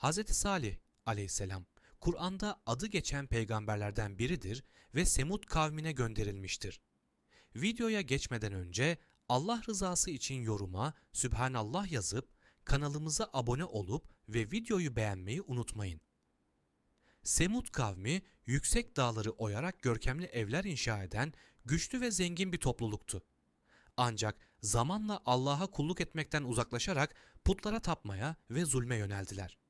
Hz. Salih aleyhisselam Kur'an'da adı geçen peygamberlerden biridir ve Semud kavmine gönderilmiştir. Videoya geçmeden önce Allah rızası için yoruma Sübhanallah yazıp kanalımıza abone olup ve videoyu beğenmeyi unutmayın. Semud kavmi yüksek dağları oyarak görkemli evler inşa eden güçlü ve zengin bir topluluktu. Ancak zamanla Allah'a kulluk etmekten uzaklaşarak putlara tapmaya ve zulme yöneldiler.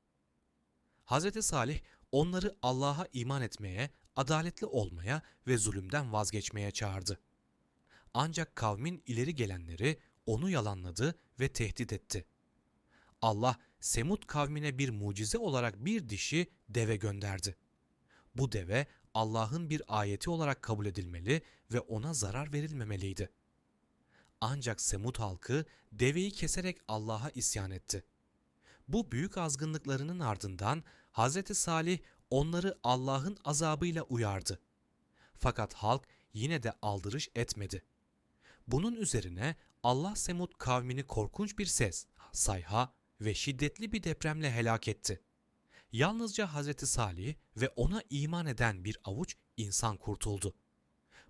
Hz. Salih onları Allah'a iman etmeye, adaletli olmaya ve zulümden vazgeçmeye çağırdı. Ancak kavmin ileri gelenleri onu yalanladı ve tehdit etti. Allah Semud kavmine bir mucize olarak bir dişi deve gönderdi. Bu deve Allah'ın bir ayeti olarak kabul edilmeli ve ona zarar verilmemeliydi. Ancak Semud halkı deveyi keserek Allah'a isyan etti. Bu büyük azgınlıklarının ardından Hz. Salih onları Allah'ın azabıyla uyardı. Fakat halk yine de aldırış etmedi. Bunun üzerine Allah Semud kavmini korkunç bir ses, sayha ve şiddetli bir depremle helak etti. Yalnızca Hz. Salih ve ona iman eden bir avuç insan kurtuldu.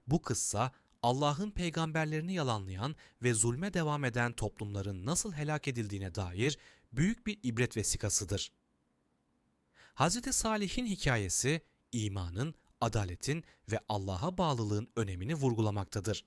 Bu kıssa Allah'ın peygamberlerini yalanlayan ve zulme devam eden toplumların nasıl helak edildiğine dair büyük bir ibret vesikasıdır. Hz. Salih'in hikayesi imanın, adaletin ve Allah'a bağlılığın önemini vurgulamaktadır.